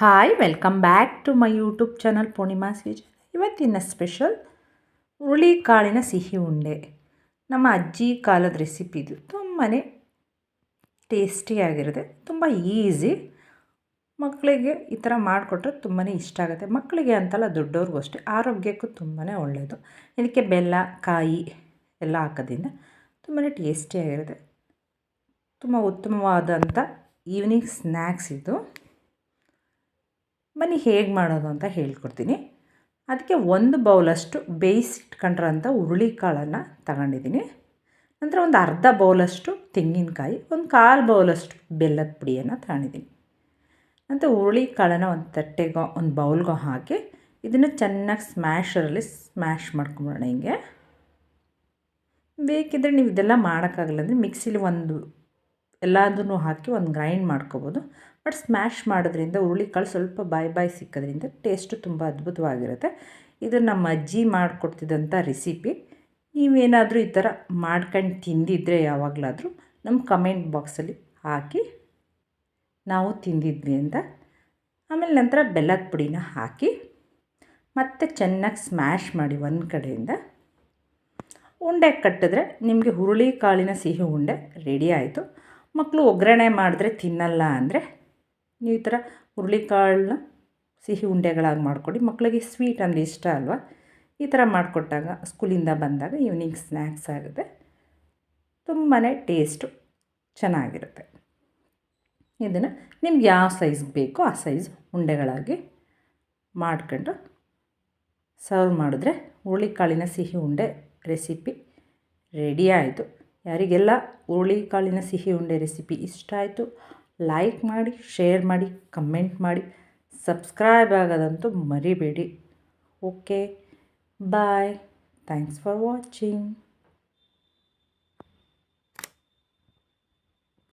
Hi welcome back to my YouTube channel Poornima switch ಇವತ್ತಿನ special ಹುರುಳಿ ಕಾಳಿನ ಸಿಹಿ ಉಂಡೆ. ನಮ್ಮ ಅಜ್ಜಿ ಕಾಲದ ರೆಸಿಪಿ ಇದು. ತುಂಬಾ ಟೇಸ್ಟಿಯಾಗಿರುತ್ತೆ ತುಂಬ ಈಸಿ ಮಕ್ಕಳಿಗೆ ಈ ಥರ ಮಾಡಿಕೊಟ್ರೆ ತುಂಬಾ ಇಷ್ಟ ಆಗುತ್ತೆ. ಮಕ್ಕಳಿಗೆ ಅಂತಲ್ಲ ದೊಡ್ಡವ್ರಿಗೂ ಅಷ್ಟೇ. ಆರೋಗ್ಯಕ್ಕೂ ತುಂಬಾ ಒಳ್ಳೆಯದು ಇದಕ್ಕೆ ಬೆಲ್ಲ, ಕಾಯಿ ಎಲ್ಲ ಹಾಕೋದ್ರಿಂದ ತುಂಬಾ ಟೇಸ್ಟಿಯಾಗಿರುತ್ತೆ ತುಂಬ ಉತ್ತಮವಾದಂಥ ಈವ್ನಿಂಗ್ ಸ್ನ್ಯಾಕ್ಸ್ ಇದು. ಬನ್ನಿ ಹೇಗೆ ಮಾಡೋದು ಅಂತ ಹೇಳ್ಕೊಡ್ತೀನಿ. ಅದಕ್ಕೆ ಒಂದು ಬೌಲಷ್ಟು ಬೇಯಿಸಿಟ್ಕೊಂಡ್ರಂಥ ಹುರುಳಿಕಾಳನ್ನು ತಗೊಂಡಿದ್ದೀನಿ. ನಂತರ ಒಂದು ಅರ್ಧ ಬೌಲಷ್ಟು ತೆಂಗಿನಕಾಯಿ, ಒಂದು ಕಾಲು ಬೌಲಷ್ಟು ಬೆಲ್ಲದ ಪುಡಿಯನ್ನು ತಗೊಂಡಿದ್ದೀನಿ. ನಂತರ ಹುರುಳಿ ಕಾಳನ್ನು ಒಂದು ತಟ್ಟೆಗೋ, ಒಂದು ಬೌಲ್ಗೋ ಹಾಕಿ ಇದನ್ನು ಚೆನ್ನಾಗಿ ಸ್ಮ್ಯಾಶರಲ್ಲಿ ಸ್ಮ್ಯಾಶ್ ಮಾಡ್ಕೊಂಬಿಡೋಣ ಹಿಂಗೆ. ಬೇಕಿದ್ದರೆ ನೀವು ಇದೆಲ್ಲ ಮಾಡೋಕ್ಕಾಗಲ್ಲ ಅಂದರೆ ಮಿಕ್ಸಿಲಿ ಒಂದು ಎಲ್ಲದನ್ನು ಹಾಕಿ ಒಂದು ಗ್ರೈಂಡ್ ಮಾಡ್ಕೋಬೋದು. ಬಟ್ ಸ್ಮ್ಯಾಶ್ ಮಾಡೋದ್ರಿಂದ ಹುರುಳಿಕಾಳು ಸ್ವಲ್ಪ ಬಾಯಿ ಬಾಯಿ ಸಿಕ್ಕೋದ್ರಿಂದ ಟೇಸ್ಟು ತುಂಬ ಅದ್ಭುತವಾಗಿರುತ್ತೆ. ಇದು ನಮ್ಮ ಅಜ್ಜಿ ಮಾಡಿಕೊಡ್ತಿದ್ದಂಥ ರೆಸಿಪಿ ನೀವೇನಾದರೂ ಈ ಥರ ಮಾಡ್ಕೊಂಡು ತಿಂದಿದ್ದರೆ ಯಾವಾಗಲಾದರೂ ನಮ್ಮ ಕಮೆಂಟ್ ಬಾಕ್ಸಲ್ಲಿ ಹಾಕಿ ನಾವು ತಿಂದಿದ್ವಿ ಅಂತ. ಆಮೇಲೆ ನಂತರ ಬೆಲ್ಲದ ಪುಡಿನ ಹಾಕಿ ಮತ್ತೆ ಚೆನ್ನಾಗಿ ಸ್ಮ್ಯಾಶ್ ಮಾಡಿ ಒಂದು ಕಡೆಯಿಂದ. ಉಂಡೆ ಕಟ್ಟಿದ್ರೆ ನಿಮಗೆ ಹುರುಳಿ ಕಾಳಿನ ಸಿಹಿ ಉಂಡೆ ರೆಡಿ ಆಯಿತು. ಮಕ್ಕಳು ಒಗ್ಗರಣೆ ಮಾಡಿದ್ರೆ ತಿನ್ನಲ್ಲ ಅಂದರೆ ನೀವು ಈ ಥರ ಹುರುಳಿಕಾಳನ್ನ ಸಿಹಿ ಉಂಡೆಗಳಾಗಿ ಮಾಡಿಕೊಡಿ ಮಕ್ಕಳಿಗೆ ಸ್ವೀಟ್ ಅಂದರೆ ಇಷ್ಟ ಅಲ್ವಾ? ಈ ಥರ ಮಾಡಿಕೊಟ್ಟಾಗ ಸ್ಕೂಲಿಂದ ಬಂದಾಗ ಈವ್ನಿಂಗ್ ಸ್ನ್ಯಾಕ್ಸ್ ಆಗುತ್ತೆ. ತುಂಬಾ ಟೇಸ್ಟು ಚೆನ್ನಾಗಿರುತ್ತೆ. ಇದನ್ನು ನಿಮ್ಗೆ ಯಾವ ಸೈಜ್ ಬೇಕೋ ಆ ಸೈಜ್ ಉಂಡೆಗಳಾಗಿ ಮಾಡ್ಕೊಂಡು ಸರ್ವ್ ಮಾಡಿದ್ರೆ ಹುರುಳಿಕಾಳಿನ ಸಿಹಿ ಉಂಡೆ ರೆಸಿಪಿ ರೆಡಿ ಆಯಿತು. ಯಾರಿಗೆಲ್ಲ ಹುರುಳಿಕಾಳಿನ ಸಿಹಿ ಉಂಡೆ ರೆಸಿಪಿ ಇಷ್ಟ ಆಯಿತು ಲೈಕ್ ಮಾಡಿ ಶೇರ್ ಮಾಡಿ ಕಮೆಂಟ್ ಮಾಡಿ ಸಬ್ಸ್ಕ್ರೈಬ್ ಆಗೋದಂತೂ ಮರಿಬೇಡಿ. Okay bye thanks for watching